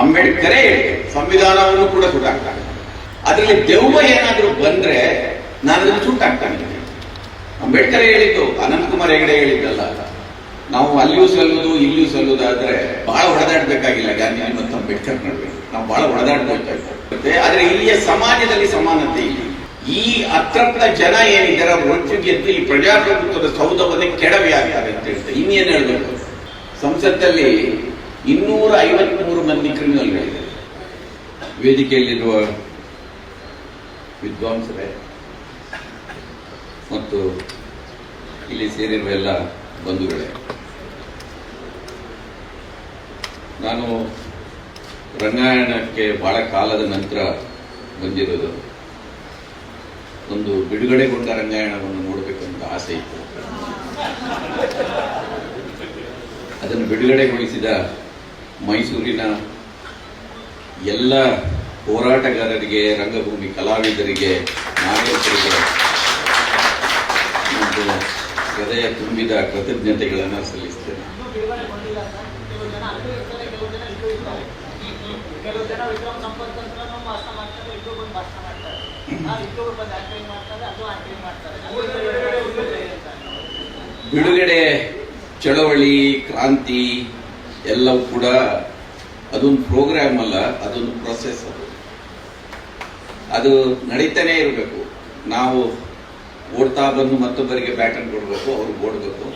ಅಂಬೇಡ್ಕರೇ, ಸಂವಿಧಾನವನ್ನು ಕೂಡ ಸುಟ್ಟಾಕ್ತಾನೆ ಅದರಲ್ಲಿ ದೆವ್ವ ಏನಾದರೂ ಬಂದ್ರೆ ನಾನು ಅದನ್ನು ಸುಟ್ಟಾಕ್ತಾನೆ ಅಂಬೇಡ್ಕರ್ ಹೇಳಿದ್ದು, ಅನಂತಕುಮಾರ್ ಹೆಗಡೆ ಹೇಳಿದ್ದಲ್ಲ. ನಾವು ಅಲ್ಲಿಯೂ ಸಲ್ಲುವುದು ಇಲ್ಲಿಯೂ ಸಲ್ಲುದಾದ್ರೆ ಬಹಳ ಹೊಡೆದಾಡ್ಬೇಕಾಗಿಲ್ಲ. ಗಾಂಧಿ ಮತ್ತು ಅಂಬೇಡ್ಕರ್ ನಡುವೆ. ನಾವು ಬಹಳ ಹೊಡೆದಾಡ್ಬೇಕಾಗುತ್ತೆ ಆದ್ರೆ ಇಲ್ಲಿಯ ಸಮಾಜದಲ್ಲಿ ಸಮಾನತೆ ಇಲ್ಲ. ಈ ಅತೃಪ್ತ ಜನ ಏನಿದ್ದಾರೆ ಒಟ್ಟು ಗೆದ್ದು ಈ ಪ್ರಜಾಪ್ರಭುತ್ವದ ಸೌಧವನ್ನೇ ಕೆಡವಿ ಆಗ್ತಾರೆ ಅಂತ ಹೇಳ್ತಾರೆ. ಇನ್ನೇನು ಹೇಳ್ಬೇಕು? ಸಂಸತ್ತಲ್ಲಿ ಇನ್ನೂರ ಐವತ್ಮೂರು ಮಂದಿ ಕ್ರಿಮಿನಲ್ಗಳಿದ್ದಾರೆ ವೇದಿಕೆಯಲ್ಲಿರುವ ವಿದ್ವಾಂಸರೇ ಮತ್ತು ಇಲ್ಲಿ ಸೇರಿರುವ ಎಲ್ಲ ಬಂಧುಗಳೇ. ನಾನು ರಂಗಾಯಣಕ್ಕೆ ಬಹಳ ಕಾಲದ ನಂತರ ಬಂದಿರೋದು. ಒಂದು ಬಿಡುಗಡೆಗೊಂಡ ರಂಗಾಯಣವನ್ನು ನೋಡಬೇಕಂತ ಆಸೆ ಇತ್ತು. ಅದನ್ನು ಬಿಡುಗಡೆಗೊಳಿಸಿದ ಮೈಸೂರಿನ ಎಲ್ಲ ಹೋರಾಟಗಾರರಿಗೆ ರಂಗಭೂಮಿ ಕಲಾವಿದರಿಗೆ ನಾಯಕರಿಗೆ ಹೃದಯ ತುಂಬಿದ ಕೃತಜ್ಞತೆಗಳನ್ನು ಸಲ್ಲಿಸ್ತೇನೆ. ಬಿಡುಗಡೆ ಚಳವಳಿ ಕ್ರಾಂತಿ ಎಲ್ಲವೂ ಕೂಡ ಅದೊಂದು ಪ್ರೋಗ್ರಾಮ್ ಅಲ್ಲ, ಅದೊಂದು ಪ್ರೊಸೆಸ್ ಅದು. ಅದು ನಡೀತಾನೆ ಇರಬೇಕು. ನಾವು ಓಡ್ತಾ ಬಂದು ಮತ್ತೊಬ್ಬರಿಗೆ ಬ್ಯಾಟನ್ ಕೊಡಬೇಕು, ಅವ್ರು ಓಡಬೇಕು.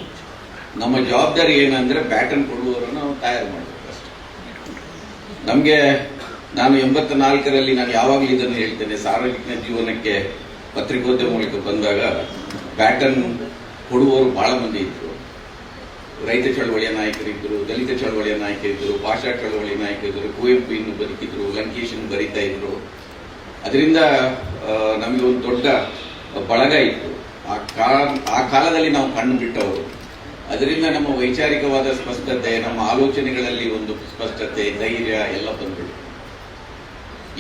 ನಮ್ಮ ಜವಾಬ್ದಾರಿ ಏನಂದ್ರೆ ಬ್ಯಾಟನ್ ಕೊಡುವವರನ್ನು ನಾವು ತಯಾರು ಮಾಡಬೇಕು ಅಷ್ಟೇ. ನಮಗೆ ನಾನು ಎಂಬತ್ತ ನಾಲ್ಕರಲ್ಲಿ ನಾನು ಯಾವಾಗಲೂ ಇದನ್ನು ಹೇಳ್ತೇನೆ, ಸಾರ್ವಜನಿಕ ಜೀವನಕ್ಕೆ ಪತ್ರಿಕೋದ್ಯಮ ಮೂಲಕ ಬಂದಾಗ ಬ್ಯಾಟನ್ ಕೊಡುವವರು ಬಹಳ ಮಂದಿ ಇದ್ರು. ರೈತ ಚಳವಳಿಯ ನಾಯಕರಿದ್ದರು ದಲಿತ ಚಳವಳಿಯ ನಾಯಕರಿದ್ದರು ಭಾಷಾ ಚಳವಳಿಯ ನಾಯಕರಿದ್ದರು ಕುವೆಂಪು ಇನ್ನು ಬದುಕಿದ್ರು, ಲಂಕೇಶ್ ಇನ್ನು ಬರೀತಾ ಇದ್ರು. ಅದರಿಂದ ನಮಗೆ ಒಂದು ದೊಡ್ಡ ಬಳಗ ಇತ್ತು. ಆ ಕಾಲ, ಆ ಕಾಲದಲ್ಲಿ ನಾವು ಕಣ್ಣು ಬಿಟ್ಟವರು. ಅದರಿಂದ ನಮ್ಮ ವೈಚಾರಿಕವಾದ ಸ್ಪಷ್ಟತೆ, ನಮ್ಮ ಆಲೋಚನೆಗಳಲ್ಲಿ ಒಂದು ಸ್ಪಷ್ಟತೆ, ಧೈರ್ಯ ಎಲ್ಲ ಬಂದ್ಬಿಟ್ಟು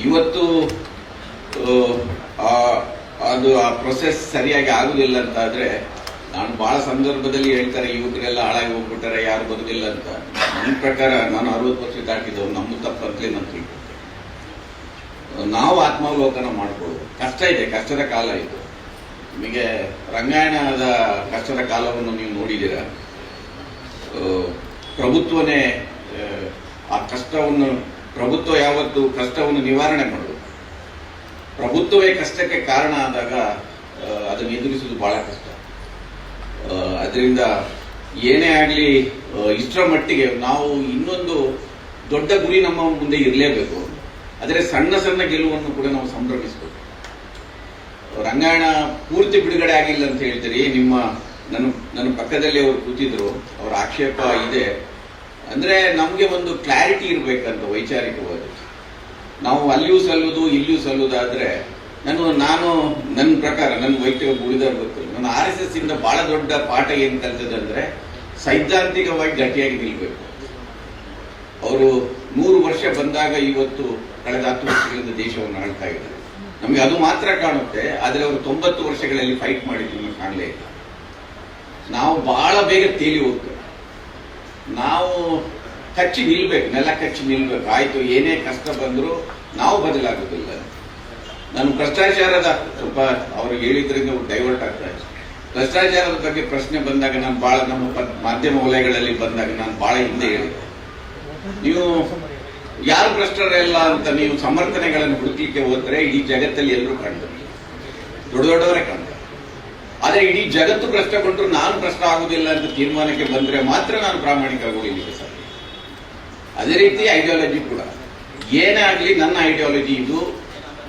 ಇವತ್ತು ಅದು ಆ ಪ್ರೊಸೆಸ್ ಸರಿಯಾಗಿ ಆಗುದಿಲ್ಲ ಅಂತ ಆದ್ರೆ ನಾನು ಬಹಳ ಸಂದರ್ಭದಲ್ಲಿ ಹೇಳ್ತಾರೆ ಯುವಕರೆಲ್ಲ ಹಾಳಾಗಿ ಹೋಗ್ಬಿಟ್ಟಾರೆ ಯಾರು ಬದುಕಿಲ್ಲ ಅಂತ. ನನ್ನ ಪ್ರಕಾರ ನಾನು ಅರವತ್ತು ವರ್ಷ ದಾಟಿದವು ನಮ್ಮ ತಪ್ಪಂತಲೇ ತಿಳ್ಕೊಳ್ತೇನೆ ನಾವು ಆತ್ಮಾವಲೋಕನ ಮಾಡ್ಕೊಳ್ಳೋದು ಕಷ್ಟ ಇದೆ ಕಷ್ಟದ ಕಾಲ ಇದು. ನಿಮಗೆ ರಂಗಾಯಣದ ಕಷ್ಟದ ಕಾಲವನ್ನು ನೀವು ನೋಡಿದ್ದೀರಾ? ಪ್ರಭುತ್ವನೇ ಆ, ಕಷ್ಟವನ್ನು ಪ್ರಭುತ್ವ ಯಾವತ್ತು ಕಷ್ಟವನ್ನು ನಿವಾರಣೆ ಮಾಡುದು ಪ್ರಭುತ್ವವೇ ಕಷ್ಟಕ್ಕೆ ಕಾರಣ ಆದಾಗ ಅದನ್ನು ಎದುರಿಸುವುದು ಬಹಳ ಕಷ್ಟ. ಅದರಿಂದ ಏನೇ ಆಗಲಿ ಇಷ್ಟರ ಮಟ್ಟಿಗೆ ನಾವು ಇನ್ನೊಂದು ದೊಡ್ಡ ಗುರಿ ನಮ್ಮ ಮುಂದೆ ಇರಲೇಬೇಕು. ಆದರೆ ಸಣ್ಣ ಸಣ್ಣ ಗೆಲುವನ್ನು ಕೂಡ ನಾವು ಸಂಭ್ರಮಿಸಬೇಕು. ರಂಗಾಯಣ ಪೂರ್ತಿ ಬಿಡುಗಡೆ ಆಗಿಲ್ಲ ಅಂತ ಹೇಳ್ತೀರಿ. ನಿಮ್ಮ, ನನ್ನ ನನ್ನ ಪಕ್ಕದಲ್ಲಿ ಅವರು ಕೂತಿದ್ರು. ಅವರ ಆಕ್ಷೇಪ ಇದೆ. ಅಂದ್ರೆ ನಮಗೆ ಒಂದು ಕ್ಲಾರಿಟಿ ಇರಬೇಕಂತ ವೈಚಾರಿಕವಾಗಿ. ನಾವು ಅಲ್ಲಿಯೂ ಸಲ್ಲುವುದು ಇಲ್ಲಿಯೂ ಸಲ್ಲುವುದಾದರೆ ನಾನು ನಾನು, ನನ್ನ ಪ್ರಕಾರ, ನನ್ನ ವೈಯಕ್ತಿಕ ಗೊತ್ತಿಲ್ಲ ನಾನು ಆರ್ ಎಸ್ ಎಸ್ ಇಂದ ಬಹಳ ದೊಡ್ಡ ಪಾಠ ಏನ್ ಕಲ್ತದಂದ್ರೆ ಸೈದ್ಧಾಂತಿಕವಾಗಿ ಗಟ್ಟಿಯಾಗಿ ನಿಲ್ಬೇಕು. ಅವರು ನೂರು ವರ್ಷ ಬಂದಾಗ ಇವತ್ತು ಕಳೆದ ಹತ್ತು ವರ್ಷಗಳಿಂದ ದೇಶವನ್ನು ಆಳ್ತಾ ಇದ್ದಾರೆ. ನಮಗೆ ಅದು ಮಾತ್ರ ಕಾಣುತ್ತೆ, ಆದರೆ ಅವರು ತೊಂಬತ್ತು ವರ್ಷಗಳಲ್ಲಿ ಫೈಟ್ ಮಾಡಿದ್ರು ಕಾಣಲೇ ಇಲ್ಲ ನಾವು ಬಹಳ ಬೇಗ ತೇಲಿ ಹೋಗ್ತೇವೆ. ನಾವು ಕಚ್ಚಿ ನಿಲ್ಬೇಕು, ನೆಲ ಕಚ್ಚಿ ನಿಲ್ಬೇಕು. ಆಯ್ತು, ಏನೇ ಕಷ್ಟ ಬಂದರೂ ನಾವು ಬದಲಾಗುದಿಲ್ಲ ನಾನು ಭ್ರಷ್ಟಾಚಾರದ, ಸ್ವಲ್ಪ ಅವ್ರಿಗೆ ಹೇಳಿದ್ರಿಂದ ಡೈವರ್ಟ್ ಆಗ್ತಾ ಇದೆ ಭ್ರಷ್ಟಾಚಾರದ ಬಗ್ಗೆ ಪ್ರಶ್ನೆ ಬಂದಾಗ ನಾನು ಬಹಳ ನಮ್ಮ ಮಾಧ್ಯಮ ವಲಯಗಳಲ್ಲಿ ಬಂದಾಗ ನಾನು ಬಹಳ ಹಿಂದೆ ಹೇಳಿದೆ ನೀವು ಯಾರು ಭ್ರಷ್ಟರಲ್ಲ ಅಂತ ನೀವು ಸಮರ್ಥನೆಗಳನ್ನು ಹುಡುಕ್ಲಿಕ್ಕೆ ಹೋದ್ರೆ ಇಡೀ ಜಗತ್ತಲ್ಲಿ ಎಲ್ಲರೂ ಕಂಡು ದೊಡ್ಡ ದೊಡ್ಡವರೇ ಕಂಡು ಆದ್ರೆ ಇಡೀ ಜಗತ್ತು ಭ್ರಷ್ಟಗೊಂಡ್ರು ನಾನು ಭ್ರಷ್ಟ ಆಗುದಿಲ್ಲ ಅಂತ ತೀರ್ಮಾನಕ್ಕೆ ಬಂದ್ರೆ ಮಾತ್ರ ನಾನು ಪ್ರಾಮಾಣಿಕ ಆಗೋದಿಲ್ಲ ಸರ್. ಅದೇ ರೀತಿ ಐಡಿಯಾಲಜಿ ಕೂಡ. ಏನೇ ಆಗಲಿ ನನ್ನ ಐಡಿಯಾಲಜಿ ಇದು.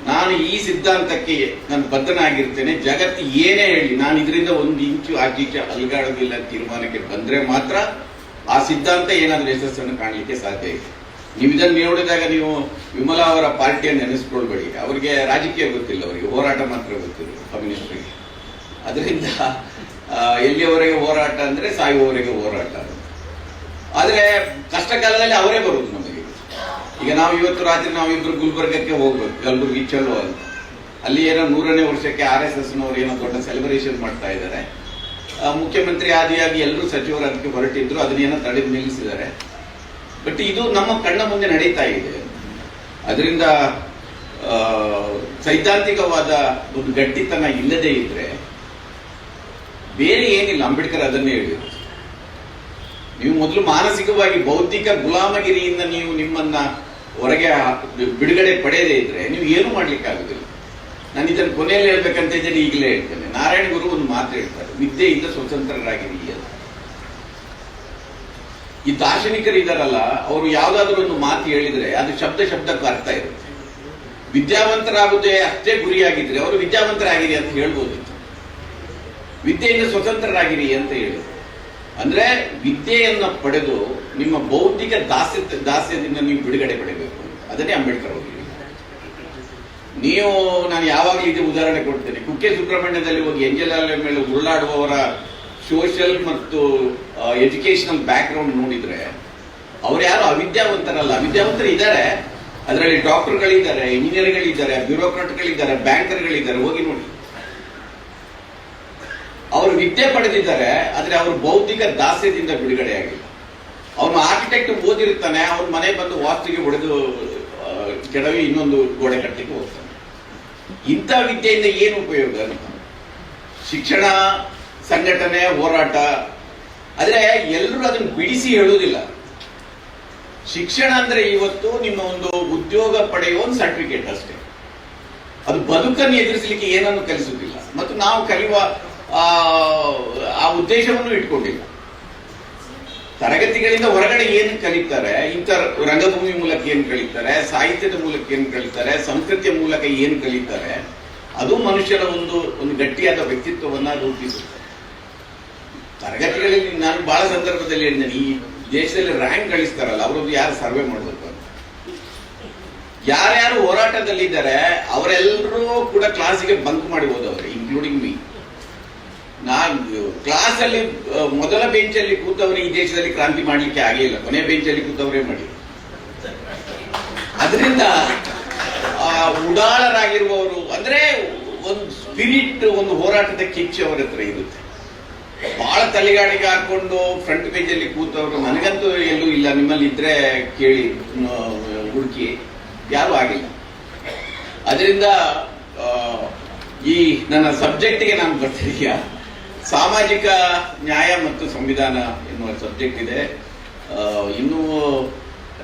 ನಾನು ಈ ಸಿದ್ಧಾಂತಕ್ಕೆ ನಾನು ಬದ್ಧನಾಗಿರ್ತೇನೆ. ಜಗತ್ತು ಏನೇ ಹೇಳಿ, ನಾನು ಇದರಿಂದ ಒಂದು ಇಂಚು ಆಚೀಚೆ ಅಲ್ಗಾಡೋದಿಲ್ಲ ತೀರ್ಮಾನಕ್ಕೆ ಬಂದ್ರೆ ಮಾತ್ರ ಆ ಸಿದ್ಧಾಂತ ಏನಾದ್ರೂ ಯಶಸ್ಸನ್ನು ಕಾಣಲಿಕ್ಕೆ ಸಾಧ್ಯ ಇದೆ. ನೀವು ಇದನ್ನು ನೋಡಿದಾಗ ನೀವು ವಿಮಲಾ ಅವರ ಪಾರ್ಟಿಯನ್ನು ನೆನೆಸ್ಕೊಳ್ಬೇಡಿ. ಅವರಿಗೆ ರಾಜಕೀಯ ಗೊತ್ತಿಲ್ಲ, ಅವರಿಗೆ ಹೋರಾಟ ಮಾತ್ರ ಗೊತ್ತಿಲ್ಲ, ಕಮ್ಯುನಿಸ್ಟ್ರಿಗೆ. ಅದರಿಂದ ಎಲ್ಲಿಯವರೆಗೆ ಹೋರಾಟ ಅಂದ್ರೆ ಸಾಯುವವರೆಗೆ ಹೋರಾಟ. ಆದರೆ ಕಷ್ಟ ಕಾಲದಲ್ಲಿ ಅವರೇ ಬರುವುದು ಈಗ ನಾವು ಇವತ್ತು ರಾತ್ರಿ ನಾವಿಬ್ರು ಗುಲ್ಬರ್ಗಕ್ಕೆ ಹೋಗ್ಬೇಕು. ಕಲಬುರ್ಗಿ ಚಲೋ ಅಂತ ಅಲ್ಲಿ ಏನೋ ನೂರನೇ ವರ್ಷಕ್ಕೆ ಆರ್ ಎಸ್ ಎಸ್ ನವರು ಏನೋ ದೊಡ್ಡ ಸೆಲೆಬ್ರೇಷನ್ ಮಾಡ್ತಾ ಇದ್ದಾರೆ. ಮುಖ್ಯಮಂತ್ರಿ ಆದಿಯಾಗಿ ಎಲ್ಲರೂ ಸಚಿವರು ಅದಕ್ಕೆ ಹೊರಟಿದ್ರು. ಅದನ್ನೇನೋ ತಡೆದು ನಿಲ್ಲಿಸಿದ್ದಾರೆ. ಬಟ್ ಇದು ನಮ್ಮ ಕಣ್ಣ ಮುಂದೆ ನಡೀತಾ ಇದೆ. ಅದರಿಂದ ಸೈದ್ಧಾಂತಿಕವಾದ ಒಂದು ಗಟ್ಟಿತನ ಇಲ್ಲದೆ ಇದ್ರೆ ಬೇರೆ ಏನಿಲ್ಲ. ಅಂಬೇಡ್ಕರ್ ಅದನ್ನೇ ಹೇಳಿದ್ರು. ನೀವು ಮೊದಲು ಮಾನಸಿಕವಾಗಿ ಭೌತಿಕ ಗುಲಾಮಗಿರಿಯಿಂದ ನೀವು ನಿಮ್ಮನ್ನ ಹೊರಗೆ ಬಿಡುಗಡೆ ಪಡೆಯದೇ ಇದ್ರೆ ನೀವು ಏನು ಮಾಡ್ಲಿಕ್ಕೆ ಆಗುದಿಲ್ಲ ನಾನು ಇದನ್ನು ಕೊನೆಯಲ್ಲಿ ಹೇಳ್ಬೇಕಂತ ಇದ್ದೇನೆ, ಈಗಲೇ ಹೇಳ್ತೇನೆ. ನಾರಾಯಣ ಗುರು ಒಂದು ಮಾತು ಹೇಳ್ತಾರೆ, ವಿದ್ಯೆಯಿಂದ ಸ್ವತಂತ್ರರಾಗಿರಿ ಅಂತ. ಈ ದಾರ್ಶನಿಕರು ಇದಾರಲ್ಲ, ಅವರು ಯಾವ್ದಾದ್ರು ಒಂದು ಮಾತು ಹೇಳಿದ್ರೆ ಅದು ಶಬ್ದ ಶಬ್ದಕ್ಕೂ ಅರ್ಥ ಇರುತ್ತೆ. ವಿದ್ಯಾವಂತರಾಗುವುದೇ ಅಷ್ಟೇ ಗುರಿಯಾಗಿದ್ರೆ ಅವರು ವಿದ್ಯಾವಂತರಾಗಿರಿ ಅಂತ ಹೇಳ್ಬೋದಿತ್ತು. ವಿದ್ಯೆಯಿಂದ ಸ್ವತಂತ್ರರಾಗಿರಿ ಅಂತ ಹೇಳಿದ್ರು. ಅಂದ್ರೆ ವಿದ್ಯೆಯನ್ನ ಪಡೆದು ನಿಮ್ಮ ಬೌದ್ಧಿಕ ದಾಸ್ಯ ದಾಸ್ಯದಿಂದ ನೀವು ಬಿಡುಗಡೆ ಪಡೆಯಬೇಕು ಅದನ್ನೇ ಅಂಬೇಡ್ಕರ್ ಅವರು ನೀವು, ನಾನು ಯಾವಾಗಲೂ ಇದೇ ಉದಾಹರಣೆ ಕೊಡ್ತೇನೆ. ಕುಕ್ಕೆ ಸುಬ್ರಹ್ಮಣ್ಯದಲ್ಲಿ ಹೋಗಿ ಎಂಜಲ್ ಮೇಲೆ ಉರುಳಾಡುವವರ ಸೋಷಿಯಲ್ ಮತ್ತು ಎಜುಕೇಶನಲ್ ಬ್ಯಾಕ್ ಗ್ರೌಂಡ್ ನೋಡಿದ್ರೆ, ಅವ್ರು ಯಾರು ಅವಿದ್ಯಾವಂತರಲ್ಲ. ಅವಿದ್ಯಾವಂತರು ಇದ್ದಾರೆ. ಅದರಲ್ಲಿ ಡಾಕ್ಟರ್ಗಳಿದ್ದಾರೆ ಇಂಜಿನಿಯರ್ಗಳಿದ್ದಾರೆ ಬ್ಯೂರೋಕ್ರಾಟ್ಗಳಿದ್ದಾರೆ ಬ್ಯಾಂಕರ್ಗಳಿದ್ದಾರೆ ಹೋಗಿ ನೋಡಿ. ಅವರು ವಿದ್ಯೆ ಪಡೆದಿದ್ದಾರೆ, ಆದರೆ ಅವರು ಬೌದ್ಧಿಕ ದಾಸ್ಯದಿಂದ ಬಿಡುಗಡೆಯಾಗಿಲ್ಲ ಅವನು ಆರ್ಕಿಟೆಕ್ಟ್ ಓದಿರ್ತಾನೆ ಅವನ ಮನೆ ಬಂದು ವಾಸ್ತುಗೆ ಹೊಡೆದು ಕೆಡವಿ ಇನ್ನೊಂದು ಗೋಡೆ ಕಟ್ಟಲಿಕ್ಕೆ ಹೋಗ್ತಾನೆ. ಇಂಥ ವಿದ್ಯೆಯಿಂದ ಏನು ಉಪಯೋಗ ಶಿಕ್ಷಣ, ಸಂಘಟನೆ, ಹೋರಾಟ. ಆದರೆ ಎಲ್ಲರೂ ಅದನ್ನು ಬಿಡಿಸಿ ಹೇಳುವುದಿಲ್ಲ. ಶಿಕ್ಷಣ ಅಂದ್ರೆ ಇವತ್ತು ನಿಮ್ಮ ಒಂದು ಉದ್ಯೋಗ ಪಡೆಯುವ ಒಂದು ಸರ್ಟಿಫಿಕೇಟ್ ಅಷ್ಟೇ. ಅದು ಬದುಕನ್ನು ಎದುರಿಸಲಿಕ್ಕೆ ಏನನ್ನು ಕಲಿಸುವುದಿಲ್ಲ. ಮತ್ತು ನಾವು ಕಲಿಯುವ ಆ, ಉದ್ದೇಶವನ್ನು ಇಟ್ಕೊಂಡಿಲ್ಲ. ತರಗತಿಗಳಿಂದ ಹೊರಗಡೆ ಏನು ಕಲಿತಾರೆ ಇಂಥ ರಂಗಭೂಮಿ ಮೂಲಕ ಏನು ಕಲಿತಾರೆ ಸಾಹಿತ್ಯದ ಮೂಲಕ ಏನು ಕಲಿತಾರೆ ಸಂಸ್ಕೃತಿಯ ಮೂಲಕ ಏನು ಕಲಿತಾರೆ ಅದು ಮನುಷ್ಯರ ಒಂದು ಒಂದು ಗಟ್ಟಿಯಾದ ವ್ಯಕ್ತಿತ್ವವನ್ನ ರೂಪಿಸುತ್ತೆ. ತರಗತಿಗಳಲ್ಲಿ ನಾನು ಬಹಳ ಸಂದರ್ಭದಲ್ಲಿ ಹೇಳಿದ್ದೇನೆ ಈ ದೇಶದಲ್ಲಿ ರ್ಯಾಂಕ್ ಗಳಿಸ್ತಾರಲ್ಲ ಅವರದ್ದು ಯಾರು ಸರ್ವೆ ಮಾಡಬೇಕು ಅಂತ. ಯಾರ್ಯಾರು ಹೋರಾಟದಲ್ಲಿದ್ದಾರೆ ಅವರೆಲ್ಲರೂ ಕೂಡ ಕ್ಲಾಸಿಗೆ ಬಂಕ್ ಮಾಡಿ ಹೋದವರು ಇನ್ಕ್ಲೂಡಿಂಗ್ ಮೀ ನಾನು ಕ್ಲಾಸ್ ಅಲ್ಲಿ ಮೊದಲ ಬೆಂಚಲ್ಲಿ ಕೂತವರು ಈ ದೇಶದಲ್ಲಿ ಕ್ರಾಂತಿ ಮಾಡಲಿಕ್ಕೆ ಆಗಲಿಲ್ಲ. ಕೊನೆ ಬೆಂಚಲ್ಲಿ ಕೂತವರೇ ಮಾಡಿ ಅದರಿಂದ ಉಡಾಳರಾಗಿರುವವರು, ಅಂದ್ರೆ ಒಂದು ಸ್ಪಿರಿಟ್ ಒಂದು ಹೋರಾಟದ ಕಿಚ್ಚು ಅವರ ಹತ್ರ ಇರುತ್ತೆ. ಬಹಳ ತಲೆಗಾಡಿಗೆ ಹಾಕೊಂಡು ಫ್ರಂಟ್ ಪೇಜ್ ಅಲ್ಲಿ ಕೂತವರು, ನನಗಂತೂ ಎಲ್ಲೂ ಇಲ್ಲ. ನಿಮ್ಮಲ್ಲಿ ಇದ್ರೆ ಕೇಳಿ ಹುಡುಕಿ. ಯಾರು ಆಗಿಲ್ಲ. ಅದರಿಂದ ಈ ನನ್ನ ಸಬ್ಜೆಕ್ಟಿಗೆ ನಾನು ಬರ್ತಿದೀಯ. ಸಾಮಾಜಿಕ ನ್ಯಾಯ ಮತ್ತು ಸಂವಿಧಾನ ಎನ್ನುವ ಸಬ್ಜೆಕ್ಟ್ ಇದೆ. ಇನ್ನೂ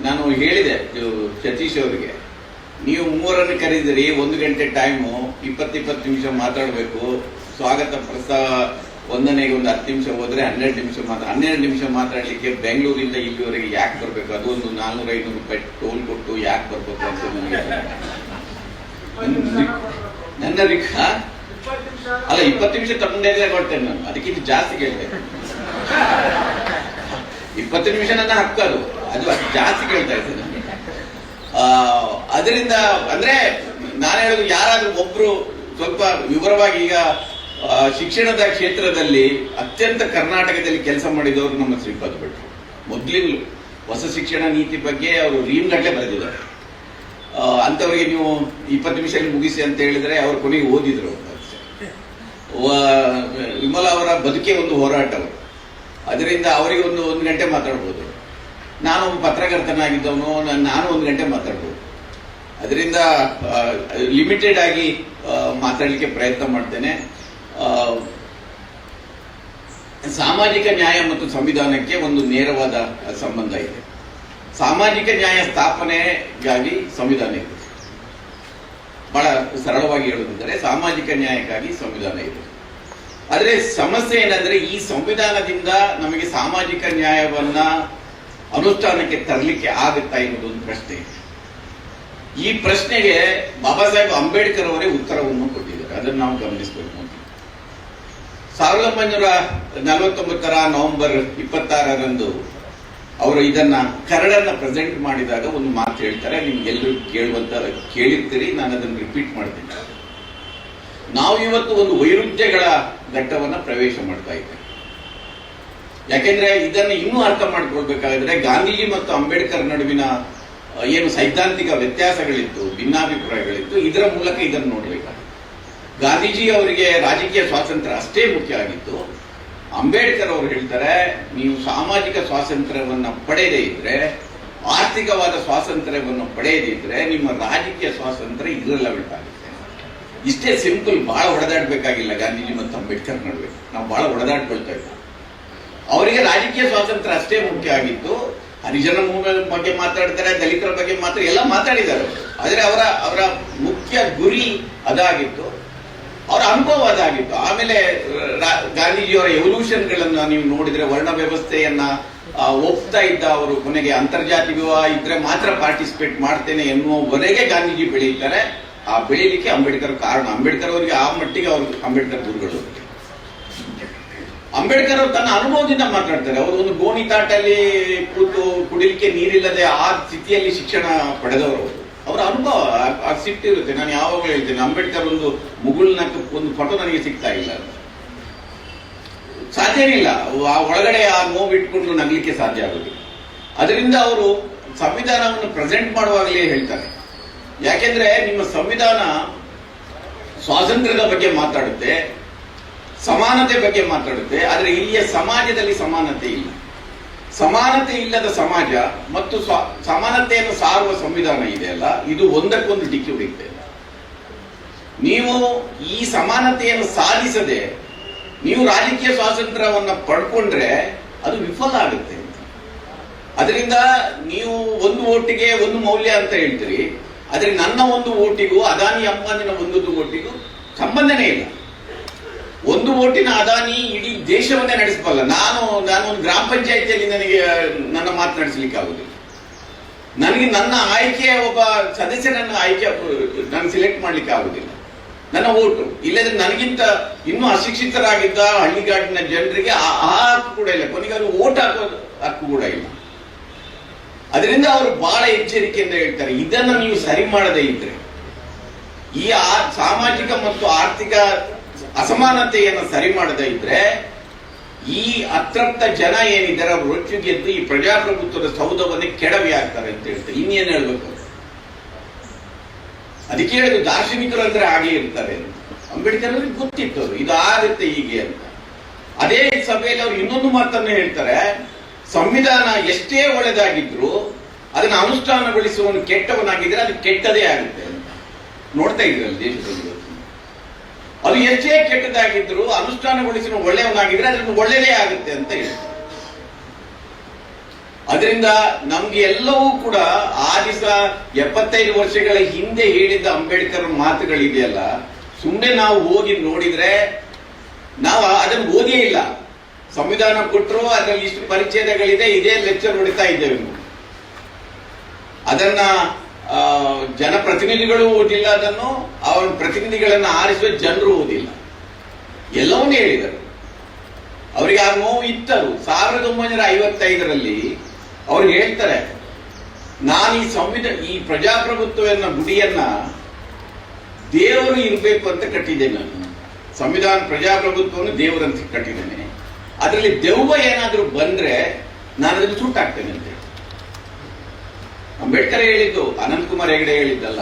ನಾನು ಹೇಳಿದೆ ಸತೀಶ್ ಅವರಿಗೆ. ನೀವು ಮೂವರನ್ನು ಕರೆದಿರಿ, ಒಂದು ಗಂಟೆ ಟೈಮು ಇಪ್ಪತ್ತಿಪ್ಪತ್ತು ನಿಮಿಷ ಮಾತಾಡಬೇಕು. ಸ್ವಾಗತ ಪ್ರಸ್ತಾವ ಒಂದನೇಗೆ ಒಂದು ಹತ್ತು ನಿಮಿಷ ಹೋದರೆ ಹನ್ನೆರಡು ನಿಮಿಷ ಮಾತ್ರ. ಹನ್ನೆರಡು ನಿಮಿಷ ಮಾತಾಡಲಿಕ್ಕೆ ಬೆಂಗಳೂರಿಂದ ಇಲ್ಲಿವರೆಗೆ ಯಾಕೆ ಬರಬೇಕು? ಅದು ಒಂದು ನಾನ್ನೂರ ಐನೂರು ರೂಪಾಯಿ ಟೋಲ್ ಕೊಟ್ಟು ಯಾಕೆ ಬರಬೇಕು ಅಂತ ನನ್ನ ರಿಕ್- ಹಾ? ಅಲ್ಲ ಇಪ್ಪತ್ತು ನಿಮಿಷ ತಗೊಂಡೇ ಕೊಡ್ತೇನೆ ನಾನು. ಅದಕ್ಕಿಂತ ಜಾಸ್ತಿ ಕೇಳಿದೆ ಇಪ್ಪತ್ತು ನಿಮಿಷ ನನ್ನ ಹಕ್ಕು ಅದು. ಅದು ಜಾಸ್ತಿ ಕೇಳ್ತಾ ಆ, ಅದರಿಂದ ಅಂದ್ರೆ ನಾನು ಹೇಳೋದು ಯಾರಾದ್ರೂ ಒಬ್ರು ಸ್ವಲ್ಪ ವಿವರವಾಗಿ ಈಗ ಶಿಕ್ಷಣದ ಕ್ಷೇತ್ರದಲ್ಲಿ ಅತ್ಯಂತ ಕರ್ನಾಟಕದಲ್ಲಿ ಕೆಲಸ ಮಾಡಿದವರು ನಮ್ಮ ಶ್ರೀಪಾದ್ ಭಟ್ರು ಮೊದ್ಲಿಂದಲೂ ಹೊಸ ಶಿಕ್ಷಣ ನೀತಿ ಬಗ್ಗೆ ಅವರು ರೀಮ್ ಗಟ್ಟಲೆ ಬರೆದಿದ್ದಾರೆ. ಆ, ಅಂಥವ್ರಿಗೆ ನೀವು ಇಪ್ಪತ್ತು ನಿಮಿಷ ಮುಗಿಸಿ ಅಂತ ಹೇಳಿದ್ರೆ ಅವ್ರು ಕೊನೆಗೆ ಓದಿದ್ರು ವಿಮಲ ಅವರ ಬದುಕೆ ಒಂದು ಹೋರಾಟವು. ಅದರಿಂದ ಅವರಿಗೆ ಒಂದು ಒಂದು ಗಂಟೆ ಮಾತಾಡ್ಬೋದು. ನಾನು ಪತ್ರಕರ್ತನಾಗಿದ್ದವನು ನಾನು ಒಂದು ಗಂಟೆ ಮಾತಾಡ್ಬೋದು. ಅದರಿಂದ ಲಿಮಿಟೆಡ್ ಆಗಿ ಮಾತಾಡಲಿಕ್ಕೆ ಪ್ರಯತ್ನ ಮಾಡ್ತೇನೆ. ಸಾಮಾಜಿಕ ನ್ಯಾಯ ಮತ್ತು ಸಂವಿಧಾನಕ್ಕೆ ಒಂದು ನೇರವಾದ ಸಂಬಂಧ ಇದೆ. ಸಾಮಾಜಿಕ ನ್ಯಾಯ ಸ್ಥಾಪನೆಗಾಗಿ ಸಂವಿಧಾನ ಇದೆ. ಬಹಳ ಸರಳವಾಗಿ ಹೇಳುವುದಾದರೆ ಸಾಮಾಜಿಕ ನ್ಯಾಯಕ್ಕಾಗಿ ಸಂವಿಧಾನ ಇದೆ. ಆದರೆ ಸಮಸ್ಯೆ ಏನಂದ್ರೆ ಈ ಸಂವಿಧಾನದಿಂದ ನಮಗೆ ಸಾಮಾಜಿಕ ನ್ಯಾಯವನ್ನ ಅನುಷ್ಠಾನಕ್ಕೆ ತರಲಿಕ್ಕೆ ಆಗುತ್ತಾ ಎನ್ನುವುದೊಂದು ಪ್ರಶ್ನೆ. ಈ ಪ್ರಶ್ನೆಗೆ ಬಾಬಾ ಸಾಹೇಬ್ ಅಂಬೇಡ್ಕರ್ ಅವರೇ ಉತ್ತರವನ್ನು ಕೊಟ್ಟಿದ್ದಾರೆ. ಅದನ್ನು ನಾವು ಗಮನಿಸಬೇಕು ಅಂತ. ಸಾವಿರದ ಒಂಬೈನೂರ ನಲವತ್ತೊಂಬತ್ತರ ನವೆಂಬರ್ ಇಪ್ಪತ್ತಾರರಂದು ಅವರು ಇದನ್ನ ಕರಡನ್ನ ಪ್ರೆಸೆಂಟ್ ಮಾಡಿದಾಗ ಒಂದು ಮಾತು ಹೇಳ್ತಾರೆ. ನಿಮ್ಗೆಲ್ಲರೂ ಕೇಳುವಂತ ಕೇಳಿರ್ತೀರಿ. ನಾನು ಅದನ್ನು ರಿಪೀಟ್ ಮಾಡ್ತೀನಿ. ನಾವು ಇವತ್ತು ಒಂದು ವೈರುಧ್ಯಗಳ ಘಟ್ಟವನ್ನ ಪ್ರವೇಶ ಮಾಡ್ತಾ ಇದ್ದೇವೆ. ಯಾಕೆಂದ್ರೆ ಇದನ್ನು ಇನ್ನೂ ಅರ್ಥ ಮಾಡ್ಕೊಳ್ಬೇಕಾದ್ರೆ ಗಾಂಧೀಜಿ ಮತ್ತು ಅಂಬೇಡ್ಕರ್ ನಡುವಿನ ಏನು ಸೈದ್ಧಾಂತಿಕ ವ್ಯತ್ಯಾಸಗಳಿತ್ತು, ಭಿನ್ನಾಭಿಪ್ರಾಯಗಳಿತ್ತು, ಇದರ ಮೂಲಕ ಇದನ್ನು ನೋಡಬೇಕಾಗುತ್ತೆ ಗಾಂಧೀಜಿ ಅವರಿಗೆ ರಾಜಕೀಯ ಸ್ವಾತಂತ್ರ್ಯ ಅಷ್ಟೇ ಮುಖ್ಯ ಆಗಿತ್ತು. ಅಂಬೇಡ್ಕರ್ ಅವರು ಹೇಳ್ತಾರೆ, ನೀವು ಸಾಮಾಜಿಕ ಸ್ವಾತಂತ್ರ್ಯವನ್ನ ಪಡೆಯದೇ ಇದ್ರೆ, ಆರ್ಥಿಕವಾದ ಸ್ವಾತಂತ್ರ್ಯವನ್ನು ಪಡೆಯದಿದ್ರೆ ನಿಮ್ಮ ರಾಜಕೀಯ ಸ್ವಾತಂತ್ರ್ಯ ಇರಲ್ಲ ಆಗುತ್ತೆ. ಇಷ್ಟೇ ಸಿಂಪಲ್ ಬಹಳ ಹೊಡೆದಾಡಬೇಕಾಗಿಲ್ಲ ಗಾಂಧೀಜಿ ಮತ್ತು ಅಂಬೇಡ್ಕರ್ ನಡುವೆ. ನಾವು ಬಹಳ ಹೊಡೆದಾಡ್ಕೊಳ್ತಾ ಇದ್ವಿ. ಅವರಿಗೆ ರಾಜಕೀಯ ಸ್ವಾತಂತ್ರ್ಯ ಅಷ್ಟೇ ಮುಖ್ಯ ಆಗಿತ್ತು. ಹರಿಜನ ಬಗ್ಗೆ ಮಾತಾಡ್ತಾರೆ, ದಲಿತರ ಬಗ್ಗೆ ಮಾತ್ರ ಎಲ್ಲ ಮಾತಾಡಿದ್ದಾರೆ ಆದರೆ ಅವರ ಅವರ ಮುಖ್ಯ ಗುರಿ ಅದಾಗಿತ್ತು. ಅವರ ಅನುಭವ ಅದಾಗಿತ್ತು. ಆಮೇಲೆ ಗಾಂಧೀಜಿಯವರ ಎವಲ್ಯೂಷನ್ಗಳನ್ನ ನೀವು ನೋಡಿದ್ರೆ ವರ್ಣ ವ್ಯವಸ್ಥೆಯನ್ನ ಒಪ್ತಾ ಇದ್ದ ಅವರು ಕೊನೆಗೆ ಅಂತರ್ಜಾತಿ ವಿವಾಹ ಇದ್ರೆ ಮಾತ್ರ ಪಾರ್ಟಿಸಿಪೇಟ್ ಮಾಡ್ತೇನೆ ಎನ್ನುವವರೆಗೆ ಗಾಂಧೀಜಿ ಬೆಳೀತಾರೆ ಆ ಬೆಳೀಲಿಕ್ಕೆ ಅಂಬೇಡ್ಕರ್ ಕಾರಣ. ಅಂಬೇಡ್ಕರ್ ಅವರಿಗೆ ಆ ಮಟ್ಟಿಗೆ ಅವರು ಅಂಬೇಡ್ಕರ್ ಗುರುಗಳು. ಅಂಬೇಡ್ಕರ್ ಅವರು ತನ್ನ ಅನುಭವದಿಂದ ಮಾತಾಡ್ತಾರೆ. ಅವರು ಒಂದು ಗೋಣಿ ತಾಟಲ್ಲಿ ಕೂತು ಕುಡಿಲಿಕ್ಕೆ ನೀರಿಲ್ಲದೆ ಆ ಸ್ಥಿತಿಯಲ್ಲಿ ಶಿಕ್ಷಣ ಪಡೆದವರು. ಅವರ ಅನುಭವ ಆ- ಸಿಟ್ಟು ಸಿಟ್ಟಿರುತ್ತೆ. ನಾನು ಯಾವಾಗಲೂ ಹೇಳ್ತೇನೆ, ಅಂಬೇಡ್ಕರ್ ಒಂದು ಮುಗುಳ್ನ ಒಂದು ಫೋಟೋ ನನಗೆ ಸಿಗ್ತಾ ಇಲ್ಲ. ಸಾಧ್ಯ ಇಲ್ಲ ಆ ಒಳಗಡೆ ಆ ನೋವು ಇಟ್ಕೊಂಡು ನಗಲಿಕ್ಕೆ ಸಾಧ್ಯ ಆಗುತ್ತೆ ಅದರಿಂದ ಅವರು ಸಂವಿಧಾನವನ್ನು ಪ್ರೆಸೆಂಟ್ ಮಾಡುವಾಗಲೇ ಹೇಳ್ತಾರೆ. ಯಾಕೆಂದ್ರೆ ನಿಮ್ಮ ಸಂವಿಧಾನ ಸ್ವಾತಂತ್ರ್ಯದ ಬಗ್ಗೆ ಮಾತಾಡುತ್ತೆ, ಸಮಾನತೆ ಬಗ್ಗೆ ಮಾತಾಡುತ್ತೆ, ಆದರೆ ಇಲ್ಲಿಯ ಸಮಾಜದಲ್ಲಿ ಸಮಾನತೆ ಇಲ್ಲ. ಸಮಾನತೆ ಇಲ್ಲದ ಸಮಾಜ ಮತ್ತು ಸಮಾನತೆಯನ್ನು ಸಾರುವ ಸಂವಿಧಾನ ಇದೆ ಅಲ್ಲ, ಇದು ಒಂದಕ್ಕೊಂದು ಡಿಕ್ಕಿ ಹೊಡೆಯುತ್ತೆ. ನೀವು ಈ ಸಮಾನತೆಯನ್ನು ಸಾಧಿಸದೆ, ನೀವು ರಾಜಕೀಯ ಸ್ವಾತಂತ್ರ್ಯವನ್ನು ಪಡ್ಕೊಂಡ್ರೆ ಅದು ವಿಫಲ ಆಗುತ್ತೆ ಅದರಿಂದ ನೀವು ಒಂದು ಓಟಿಗೆ ಒಂದು ಮೌಲ್ಯ ಅಂತ ಹೇಳ್ತೀರಿ. ಆದ್ರೆ ನನ್ನ ಒಂದು ಓಟಿಗೂ ಅದಾನಿ ಅಂಬಾನಿನ ಒಂದೊಂದು ಓಟಿಗೂ ಸಂಬಂಧನೇ ಇಲ್ಲ. ಒಂದು ಓಟಿನ ಅದಾನಿ ಇಡೀ ದೇಶವನ್ನೇ ನಡೆಸಬಲ್ಲ. ನಾನು ನಾನು ಒಂದು ಗ್ರಾಮ ಪಂಚಾಯಿತಿಯಲ್ಲಿ ನನಗೆ, ನನ್ನ ಮಾತು ನಡೆಸಲಿಕ್ಕೆ ಆಗುದಿಲ್ಲ. ನನಗೆ ನನ್ನ ಆಯ್ಕೆಯ ಒಬ್ಬ ಸದಸ್ಯನನ್ನು ಆಯ್ಕೆ, ನಾನು ಸಿಲೆಕ್ಟ್ ಮಾಡ್ಲಿಕ್ಕೆ ಆಗುದಿಲ್ಲ. ನನ್ನ ಓಟು. ಇಲ್ಲದ್ರೆ ನನಗಿಂತ ಇನ್ನೂ ಅಶಿಕ್ಷಿತರಾಗಿದ್ದ ಹಳ್ಳಿಗಾಡಿನ ಜನರಿಗೆ ಆ ಹಕ್ಕು ಕೂಡ ಇಲ್ಲ. ಕೊನೆಗೆ ಓಟ್ ಹಾಕೋ ಹಕ್ಕು ಕೂಡ ಇಲ್ಲ. ಅದರಿಂದ ಅವರು ಬಹಳ ಎಚ್ಚರಿಕೆಯಿಂದ ಹೇಳ್ತಾರೆ, ಇದನ್ನು ನೀವು ಸರಿ ಮಾಡದೇ ಇದ್ರೆ, ಈ ಸಾಮಾಜಿಕ ಮತ್ತು ಆರ್ಥಿಕ ಅಸಮಾನತೆಯನ್ನು ಸರಿ ಮಾಡದೇ ಇದ್ರೆ, ಈ ಅತೃಪ್ತ ಜನ ಏನಿದ್ದಾರೆ, ಅವರು ರೊಚ್ಚಿಗೆದ್ದು ಈ ಪ್ರಜಾಪ್ರಭುತ್ವದ ಸೌಧವನ್ನೇ ಕೆಡವಿ ಆಗ್ತಾರೆ ಅಂತ ಹೇಳ್ತಾರೆ ಇನ್ನೇನು ಹೇಳ್ಬೇಕು? ಅದಕ್ಕೆ ಹೇಳಿದ್ರು, ದಾರ್ಶನಿಕರು ಅಂದ್ರೆ ಹಾಗೆ ಇರ್ತಾರೆ ಅಂತ. ಅಂಬೇಡ್ಕರ್ ಅವ್ರಿಗೆ ಗೊತ್ತಿತ್ತು ಇದು ಆಗುತ್ತೆ ಹೀಗೆ ಅಂತ ಅದೇ ಸಭೆಯಲ್ಲಿ ಅವರು ಇನ್ನೊಂದು ಮಾತನ್ನು ಹೇಳ್ತಾರೆ ಸಂವಿಧಾನ ಎಷ್ಟೇ ಒಳ್ಳೆದಾಗಿದ್ರು ಅದನ್ನು ಅನುಷ್ಠಾನಗೊಳಿಸುವವನು ಕೆಟ್ಟವನಾಗಿದ್ರೆ ಅದು ಕೆಟ್ಟದೇ ಆಗುತ್ತೆ. ನೋಡ್ತಾ ಇದ್ರಲ್ಲ ದೇಶದಲ್ಲಿ. ಅದು ಎಷ್ಟೇ ಕೆಟ್ಟದಾಗಿದ್ರು ಅನುಷ್ಠಾನಗೊಳಿಸುವ ಒಳ್ಳೆಯವನಾಗಿದ್ರೆ ಅದನ್ನು ಒಳ್ಳೆಯದೇ ಆಗುತ್ತೆ ಅಂತ ಹೇಳ್ತಾರೆ ಅದರಿಂದ ನಮ್ಗೆ ಎಲ್ಲವೂ ಕೂಡ ಆ ದಿವಸ ಎಪ್ಪತ್ತೈದು ವರ್ಷಗಳ ಹಿಂದೆ ಹೇಳಿದ ಅಂಬೇಡ್ಕರ್ ಮಾತುಗಳಿದೆಯಲ್ಲ ಸುಮ್ಮನೆ ನಾವು ಹೋಗಿ ನೋಡಿದ್ರೆ ನಾವು ಅದನ್ನು ಓದಿಯೇ ಇಲ್ಲ ಸಂವಿಧಾನ ಕೊಟ್ಟರು ಅದರಲ್ಲಿ ಇಷ್ಟು ಪರಿಚ್ಛೇದಗಳಿದೆ, ಇದೇ ಲೆಕ್ಚರ್ ಹೊಡಿತಾ ಇದ್ದೇವೆ. ಅದನ್ನ ಜನಪ್ರತಿನಿಧಿಗಳು ಓದಿಲ್ಲ ಅದನ್ನು, ಅವರ ಪ್ರತಿನಿಧಿಗಳನ್ನು ಆರಿಸುವ ಜನರು ಓದಿಲ್ಲ. ಎಲ್ಲವನ್ನೂ ಹೇಳಿದರು ಅವರಿಗೆ ಆ ನೋವು ಇತ್ತರು ಸಾವಿರದ ಒಂಬೈನೂರ ಐವತ್ತೈದರಲ್ಲಿ ಅವ್ರು ಹೇಳ್ತಾರೆ, ನಾನು ಈ ಸಂವಿಧಾನ, ಈ ಪ್ರಜಾಪ್ರಭುತ್ವವನ್ನ, ಗುಡಿಯನ್ನ ದೇವರು ಇರಬೇಕು ಅಂತ ಕಟ್ಟಿದ್ದೇನೆ ನಾನು. ಸಂವಿಧಾನ ಪ್ರಜಾಪ್ರಭುತ್ವವನ್ನು ದೇವರಂತ ಕಟ್ಟಿದ್ದೇನೆ. ಅದರಲ್ಲಿ ದೆವ್ವ ಏನಾದರೂ ಬಂದ್ರೆ ನಾನು ಅದನ್ನು ಸುಟ್ಟಾಕ್ತೇನೆ ಅಂತ. ಅಂಬೇಡ್ಕರ್ ಹೇಳಿದ್ದು ಅನಂತ್ ಕುಮಾರ್ ಹೆಗಡೆ ಹೇಳಿದ್ದಲ್ಲ.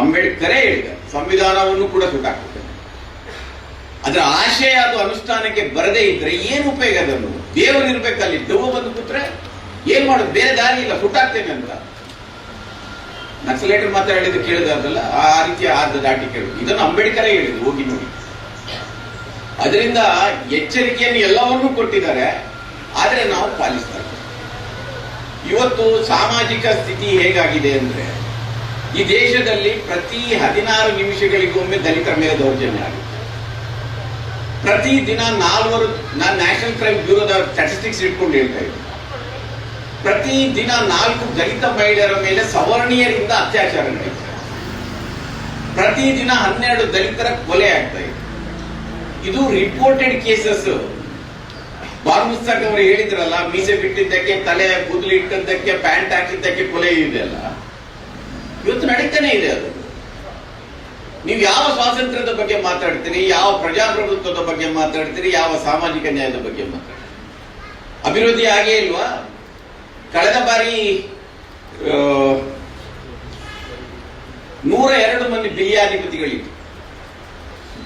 ಅಂಬೇಡ್ಕರೇ ಹೇಳಿದ, ಸಂವಿಧಾನವನ್ನು ಕೂಡ ಸುಟ್ಟಾಕ್ತೇನೆ ಅದರ ಆಶಯ ಅದು ಅನುಷ್ಠಾನಕ್ಕೆ ಬರದೇ ಇದ್ರೆ ಏನು ಉಪಯೋಗ ಅದನ್ನು? ದೇವರು ಇರ್ಬೇಕಲ್ಲಿ ದೆವ್ವ ಬಂದು ಕೂತ್ರೆ ಏನ್ ಮಾಡೋದು? ಬೇರೆ ದಾರಿ ಇಲ್ಲ ಸುಟ್ಟಾಕ್ತೇನೆ ಅಂತ. ನಕ್ಸಲೇಟರ್ ಮಾತ್ರ ಹೇಳಿದ್ದು ಕೇಳಿದಾರಲ್ಲ ಆ ರೀತಿ ಆದ ದಾಟಿ ಕೇಳುದು ಇದನ್ನು ಅಂಬೇಡ್ಕರೇ ಹೇಳಿದ್ದು, ಹೋಗಿ ನೋಡಿ. ಅದರಿಂದ ಎಚ್ಚರಿಕೆಯನ್ನು ಎಲ್ಲವನ್ನೂ ಕೊಟ್ಟಿದ್ದಾರೆ. ಆದರೆ ನಾವು ಪಾಲಿಸ್ತಾ ಇವತ್ತು ಸಾಮಾಜಿಕ ಸ್ಥಿತಿ ಹೇಗಾಗಿದೆ ಅಂದ್ರೆ, ಈ ದೇಶದಲ್ಲಿ ಪ್ರತಿ ಹದಿನಾರು ನಿಮಿಷಗಳಿಗೊಮ್ಮೆ ದಲಿತರ ಮೇಲೆ ದೌರ್ಜನ್ಯ ಆಗುತ್ತೆ. ಪ್ರತಿ ದಿನ ನಾಲ್ವರು ನಾನು ನ್ಯಾಷನಲ್ ಕ್ರೈಮ್ ಬ್ಯೂರೋದ ಸ್ಟಾಟಿಸ್ಟಿಕ್ಸ್ ಇಟ್ಕೊಂಡು ಹೇಳ್ತಾ ಇದ್ದೀನಿ ಪ್ರತಿ ದಿನ ನಾಲ್ಕು ದಲಿತ ಮಹಿಳೆಯರ ಮೇಲೆ ಸವರ್ಣೀಯರಿಂದ ಅತ್ಯಾಚಾರ ನಡೀತದೆ ಪ್ರತಿ ದಿನ ಹನ್ನೆರಡು ದಲಿತರ ಕೊಲೆ ಆಗ್ತಾ ಇದೆ. ಇದು ರಿಪೋರ್ಟೆಡ್ ಕೇಸಸ್ ಬಾರ್ಮುಸ್ತಾಕ್ ಅವರು ಹೇಳಿದ್ರಲ್ಲ, ಮೀಸೆ ಬಿಟ್ಟಿದ್ದಕ್ಕೆ, ತಲೆ ಕೂದಲು ಇಟ್ಟದ್ದಕ್ಕೆ ಪ್ಯಾಂಟ್ ಹಾಕಿದ್ದಕ್ಕೆ ಕೊಲೆ ಇದೆಯಲ್ಲ ಇವತ್ತು ನಡೀತಾನೆ ಇದೆ ಅದು. ನೀವು ಯಾವ ಸ್ವಾತಂತ್ರ್ಯದ ಬಗ್ಗೆ ಮಾತಾಡ್ತೀರಿ, ಯಾವ ಪ್ರಜಾಪ್ರಭುತ್ವದ ಬಗ್ಗೆ ಮಾತಾಡ್ತೀರಿ, ಯಾವ ಸಾಮಾಜಿಕ ನ್ಯಾಯದ ಬಗ್ಗೆ ಮಾತಾಡ್ತೀರಿ? ಅಭಿವೃದ್ಧಿ ಆಗೇ ಇಲ್ವಾ? ಕಳೆದ ಬಾರಿ ನೂರ ಎರಡು ಮಂದಿ ಬಿಲಿಯಾಧಿಪತಿಗಳಿತ್ತು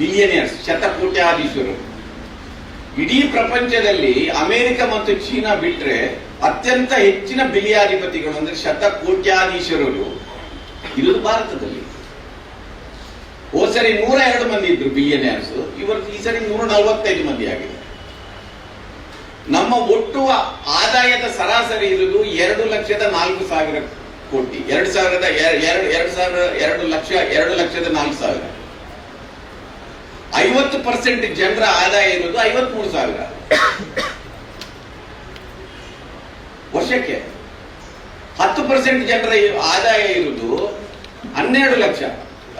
ಬಿಲಿಯನಿಯರ್ಸ್ ಶತಕೋಟ್ಯಾಧೀಶರು. ಇಡೀ ಪ್ರಪಂಚದಲ್ಲಿ ಅಮೆರಿಕ ಮತ್ತು ಚೀನಾ ಬಿಟ್ರೆ ಅತ್ಯಂತ ಹೆಚ್ಚಿನ ಬಿಲಿಯಾಧಿಪತಿಗಳು ಅಂದ್ರೆ ಶತಕೋಟ್ಯಾಧೀಶರು ಇರುವುದು ಭಾರತದಲ್ಲಿ. ಹೋದ್ ಸರಿ ನೂರ ಎರಡು ಮಂದಿ ಇದ್ರು ಬಿಲಿಯನಿಯರ್ಸ್ ಇವತ್ತು ಈ ಸರಿ ನೂರ ನಲವತ್ತೈದು ಮಂದಿ ಆಗಿದೆ. ನಮ್ಮ ಒಟ್ಟು ಆದಾಯದ ಸರಾಸರಿ ಇರುವುದು ಎರಡು ಲಕ್ಷದ ನಾಲ್ಕು ಸಾವಿರ ಕೋಟಿ. ಎರಡು ಸಾವಿರದ ಎರಡು ಎರಡು ಸಾವಿರ ಎರಡು ಲಕ್ಷ ಎರಡು ಲಕ್ಷದ ನಾಲ್ಕು ಸಾವಿರ. ಐವತ್ತು ಪರ್ಸೆಂಟ್ ಜನರ ಆದಾಯ ಇರೋದು ಐವತ್ಮೂರು ಸಾವಿರ. ವರ್ಷಕ್ಕೆ ಹತ್ತು ಪರ್ಸೆಂಟ್ ಜನರ ಆದಾಯ ಇರುವುದು ಹನ್ನೆರಡು ಲಕ್ಷ,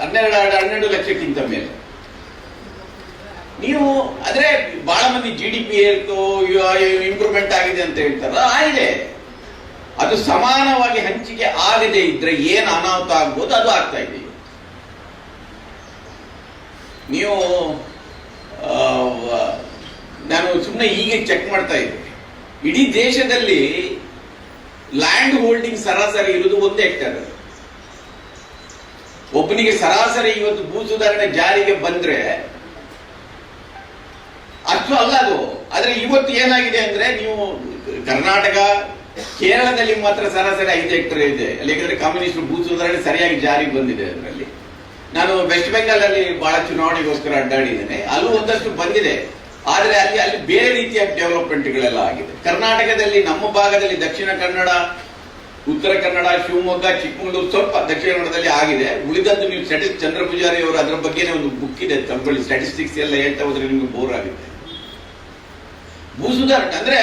ಹನ್ನೆರಡು ಹನ್ನೆರಡು ಲಕ್ಷಕ್ಕಿಂತ ಮೇಲೆ. ನೀವು ಆದ್ರೆ ಬಹಳ ಮಂದಿ ಜಿ ಡಿ ಪಿ ಇಂಪ್ರೂವ್ಮೆಂಟ್ ಆಗಿದೆ ಅಂತ ಹೇಳ್ತಾರ ಆಗಿದೆ. ಅದು ಸಮಾನವಾಗಿ ಹಂಚಿಕೆ ಆಗದೆ ಇದ್ರೆ ಏನು ಅನಾಹುತ ಆಗ್ಬೋದು, ಅದು ಆಗ್ತಾ ಇದೆ. ನೀವು ನಾನು ಸುಮ್ಮನೆ ಹೀಗೆ ಚೆಕ್ ಮಾಡ್ತಾ ಇದ್ದೆ. ಇಡೀ ದೇಶದಲ್ಲಿ ಲ್ಯಾಂಡ್ ಹೋಲ್ಡಿಂಗ್ ಸರಾಸರಿ ಇರುವುದು ಒಂದೇ ಹೆಕ್ಟರ್ ಒಬ್ಬನಿಗೆ ಸರಾಸರಿ ಇವತ್ತು ಭೂ ಸುಧಾರಣೆ ಜಾರಿಗೆ ಬಂದ್ರೆ, ಅಷ್ಟು ಅಲ್ಲ ಅದು. ಆದ್ರೆ ಇವತ್ತು ಏನಾಗಿದೆ ಅಂದ್ರೆ ನೀವು ಕರ್ನಾಟಕ, ಕೇರಳದಲ್ಲಿ ಮಾತ್ರ ಸರಾಸರಿ ಐದು ಹೆಕ್ಟರ್ ಇದೆ. ಅಲ್ಲಿ ಕಮ್ಯುನಿಸ್ಟ್ ಭೂ ಸುಧಾರಣೆ ಸರಿಯಾಗಿ ಜಾರಿಗೆ ಬಂದಿದೆ ಅದರಲ್ಲಿ. ನಾನು ವೆಸ್ಟ್ ಬೆಂಗಾಲ್ ಅಲ್ಲಿ ಬಹಳ ಚುನಾವಣೆಗೋಸ್ಕರ ಅಡ್ಡಾಡಿದ್ದೇನೆ. ಅಲ್ಲೂ ಒಂದಷ್ಟು ಬಂದಿದೆ. ಆದರೆ ಅಲ್ಲಿ ಅಲ್ಲಿ ಬೇರೆ ರೀತಿಯ ಡೆವಲಪ್ಮೆಂಟ್ಗಳೆಲ್ಲ ಆಗಿದೆ. ಕರ್ನಾಟಕದಲ್ಲಿ ನಮ್ಮ ಭಾಗದಲ್ಲಿ ದಕ್ಷಿಣ ಕನ್ನಡ, ಉತ್ತರ ಕನ್ನಡ, ಶಿವಮೊಗ್ಗ, ಚಿಕ್ಕಮಗಳೂರು ಸ್ವಲ್ಪ ದಕ್ಷಿಣ ಕನ್ನಡದಲ್ಲಿ ಆಗಿದೆ. ಉಳಿದದ್ದು ನೀವು ಸ್ಟಾಟಿಸ್ ಚಂದ್ರ ಪೂಜಾರಿ ಅವರು ಅದರ ಬಗ್ಗೆನೇ ಒಂದು ಬುಕ್ ಇದೆ ತಂಬಳಿ ಸ್ಟಾಟಿಸ್ಟಿಕ್ಸ್ ಎಲ್ಲ ಹೇಳ್ತಾ ಹೋದ್ರೆ ನಿಮ್ಗೆ ಬೋರ್ ಆಗುತ್ತೆ. ಭೂ ಸುಧಾರಣೆ ಅಂದ್ರೆ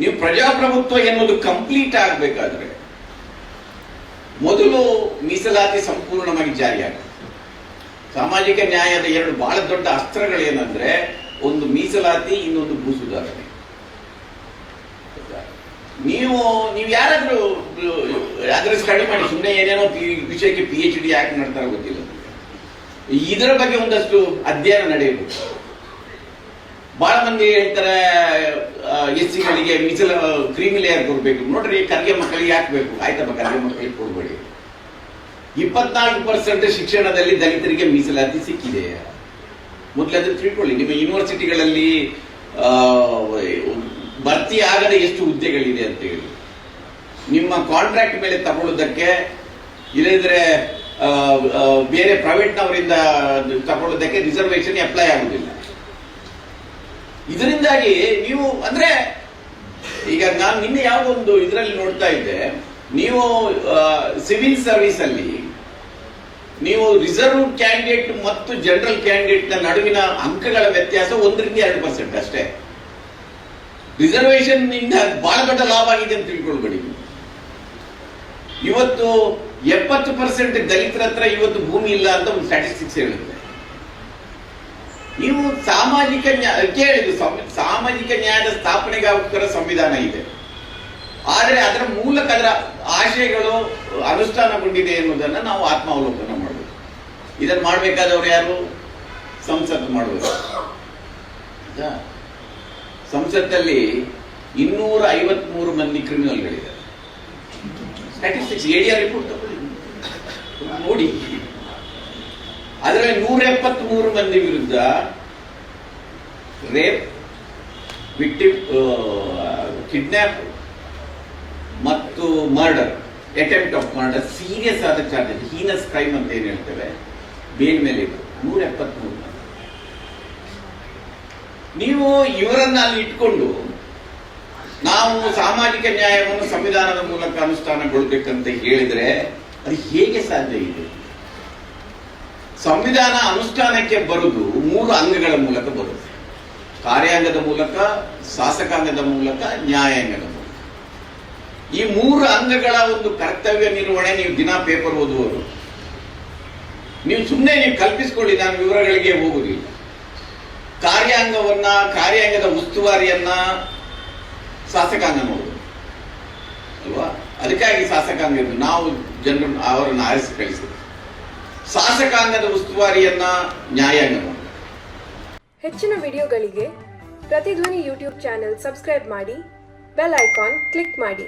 ನೀವು ಪ್ರಜಾಪ್ರಭುತ್ವ ಎನ್ನುವುದು ಕಂಪ್ಲೀಟ್ ಆಗಬೇಕಾದ್ರೆ ಮೊದಲು ಮೀಸಲಾತಿ ಸಂಪೂರ್ಣವಾಗಿ ಜಾರಿಯಾಗುತ್ತೆ ಸಾಮಾಜಿಕ ನ್ಯಾಯದ ಎರಡು ಬಹಳ ದೊಡ್ಡ ಅಸ್ತ್ರಗಳೇನಂದ್ರೆ ಒಂದು ಮೀಸಲಾತಿ, ಇನ್ನೊಂದು ಭೂ ಸುಧಾರಣೆ ನೀವು ನೀವು ಯಾರಾದ್ರೂ ಯಾರಾದ್ರೂ ಸ್ಟಡಿ ಮಾಡಿ ಸುಮ್ಮನೆ ಏನೇನೋ ವಿಷಯಕ್ಕೆ ಪಿ ಎಚ್ ಡಿ ಯಾಕೆ ಮಾಡ್ತಾರೋ ಗೊತ್ತಿಲ್ಲ. ಇದರ ಬಗ್ಗೆ ಒಂದಷ್ಟು ಅಧ್ಯಯನ ನಡೆಯಬೇಕು. ಬಹಳ ಮಂದಿ ಹೇಳ್ತಾರೆ ಎಸ್ ಸಿಗಳಿಗೆ ಮೀಸಲ ಕ್ರೀಮಿ ಲೇಯರ್ ಕೊಡ್ಬೇಕು. ನೋಡ್ರಿ, ಕರ್ಗೆ ಮಕ್ಕಳಿಗೆ ಯಾಕೆ ಬೇಕು? ಆಯ್ತಪ್ಪ, ಕರ್ಗೆ ಮಕ್ಕಳಿಗೆ ಕೊಡ್ಬೇಡಿ. ಇಪ್ಪತ್ನಾಲ್ಕು ಪರ್ಸೆಂಟ್ ಶಿಕ್ಷಣದಲ್ಲಿ ದಲಿತರಿಗೆ ಮೀಸಲಾತಿ ಸಿಕ್ಕಿದೆ. ಮೊದಲದು ತಿಳ್ಕೊಳ್ಳಿ ನಿಮ್ಮ ಯೂನಿವರ್ಸಿಟಿಗಳಲ್ಲಿ ಭರ್ತಿ ಆಗದೆ ಎಷ್ಟು ಹುದ್ದೆಗಳಿದೆ ಅಂತ ಹೇಳಿ. ನಿಮ್ಮ ಕಾಂಟ್ರಾಕ್ಟ್ ಮೇಲೆ ತಗೊಳ್ಳೋದಕ್ಕೆ ಇಲ್ಲದ್ರೆ ಬೇರೆ ಪ್ರೈವೇಟ್ನವರಿಂದ ತಗೊಳ್ಳೋದಕ್ಕೆ ರಿಸರ್ವೇಶನ್ ಅಪ್ಲೈ ಆಗುದಿಲ್ಲ. ಇದರಿಂದಾಗಿ ನೀವು, ಅಂದ್ರೆ, ಈಗ ನಾನು ನಿನ್ನೆ ಯಾವುದೋ ಒಂದು ಇದರಲ್ಲಿ ನೋಡ್ತಾ ಇದ್ದೆ. ನೀವು ಸಿವಿಲ್ ಸರ್ವಿಸ್ ಅಲ್ಲಿ ನೀವು ರಿಸರ್ವ್ ಕ್ಯಾಂಡಿಡೇಟ್ ಮತ್ತು ಜನರಲ್ ಕ್ಯಾಂಡಿಡೇಟ್ನ ನಡುವಿನ ಅಂಕಗಳ ವ್ಯತ್ಯಾಸ ಒಂದರಿಂದ ಎರಡು ಪರ್ಸೆಂಟ್ ಅಷ್ಟೇ. ರಿಸರ್ವೇಶನ್ನಿಂದ ಬಹಳ ದೊಡ್ಡ ಲಾಭ ಆಗಿದೆ ಅಂತ ತಿಳ್ಕೊಳ್ಬೇಡಿ ಇವತ್ತು ಎಪ್ಪತ್ತು ಪರ್ಸೆಂಟ್ ದಲಿತರ ಹತ್ರ ಇವತ್ತು ಭೂಮಿ ಇಲ್ಲ ಅಂತ ಒಂದು ಸ್ಟಾಟಿಸ್ಟಿಕ್ಸ್ ಹೇಳುತ್ತೆ. ನೀವು ಸಾಮಾಜಿಕ ನ್ಯಾಯ ಕೇಳಿದ್ದು ಸಾಮಾಜಿಕ ನ್ಯಾಯದ ಸ್ಥಾಪನೆಗೋಸ್ಕರ ಸಂವಿಧಾನ ಇದೆ. ಆದರೆ ಅದರ ಮೂಲಕ ಅದರ ಆಶಯಗಳು ಅನುಷ್ಠಾನಗೊಂಡಿದೆ ಎನ್ನುವುದನ್ನು ನಾವು ಆತ್ಮಾವಲೋಕನ ಇದನ್ನು ಮಾಡಬೇಕಾದವ್ರು ಯಾರು? ಸಂಸತ್ತು ಮಾಡಬೇಕು? ಸಂಸತ್ತಲ್ಲಿ ಇನ್ನೂರ ಐವತ್ಮೂರು ಮಂದಿ ಕ್ರಿಮಿನಲ್ಗಳಿದ್ದಾರೆ. ಸ್ಟ್ಯಾಟಿಸ್ಟಿಕ್ಸ್ ಆರ್ ರಿಪೋರ್ಟ್ ತಗೊಳ್ಳಿ. ನೋಡಿ. ಅದರಲ್ಲಿ ನೂರ ಎಪ್ಪತ್ಮೂರು ಮಂದಿ ವಿರುದ್ಧ ರೇಪ್ ವಿಕ್ಟಿ ಕಿಡ್ನಾಪ್ ಮತ್ತು murder attempt of murder serious ಆದ ಚಾರ್ಜಸ್ ಹೀನಸ್ ಕ್ರೈಮ್ ಅಂತ ಏನ್ ಹೇಳ್ತೇವೆ? ಬೇಲ್ ಮೇಲೆ ನೂರ ಎಪ್ಪತ್ಮೂರು. ನೀವು ಇವರನ್ನ ಅಲ್ಲಿ ಇಟ್ಕೊಂಡು ನಾವು ಸಾಮಾಜಿಕ ನ್ಯಾಯವನ್ನು ಸಂವಿಧಾನದ ಮೂಲಕ ಅನುಷ್ಠಾನಗೊಳ್ಬೇಕಂತ ಹೇಳಿದ್ರೆ ಅದು ಹೇಗೆ ಸಾಧ್ಯ ಇದೆ? ಸಂವಿಧಾನ ಅನುಷ್ಠಾನಕ್ಕೆ ಬರುದು ಮೂರು ಅಂಗಗಳ ಮೂಲಕ ಬರುತ್ತೆ. ಕಾರ್ಯಾಂಗದ ಮೂಲಕ, ಶಾಸಕಾಂಗದ ಮೂಲಕ, ನ್ಯಾಯಾಂಗದ ಮೂಲಕ. ಈ ಮೂರು ಅಂಗಗಳ ಒಂದು ಕರ್ತವ್ಯ ನಿರ್ವಹಣೆ ನೀವು ದಿನ ಪೇಪರ್ ಓದುವವರು. ನೀವು ಸುಮ್ಮನೆ ನೀವು ಕಲ್ಪಿಸಿಕೊಳ್ಳಿ, ನಾನು ವಿವರಗಳಿಗೆ ಹೋಗುವುದಿಲ್ಲ ಕಾರ್ಯಾಂಗವನ್ನ, ಕಾರ್ಯಾಂಗದ ಉಸ್ತುವಾರಿಯನ್ನ ಶಾಸಕಾಂಗ ನೋಡುದು. ಅಲ್ವಾ? ಅದಕ್ಕಾಗಿ ಶಾಸಕಾಂಗ. ನಾವು ಜನರು ಅವರನ್ನು ಆರಿಸಿ ಕಳಿಸಿದ್ರು ಶಾಸಕಾಂಗದ ಉಸ್ತುವಾರಿಯನ್ನ ನ್ಯಾಯಾಂಗ ನೋಡುದು. ಹೆಚ್ಚಿನ ವಿಡಿಯೋಗಳಿಗೆ ಪ್ರತಿಧ್ವನಿ ಯೂಟ್ಯೂಬ್ ಚಾನೆಲ್ ಸಬ್ಸ್ಕ್ರೈಬ್ ಮಾಡಿ, ಬೆಲ್ ಐಕಾನ್ ಕ್ಲಿಕ್ ಮಾಡಿ.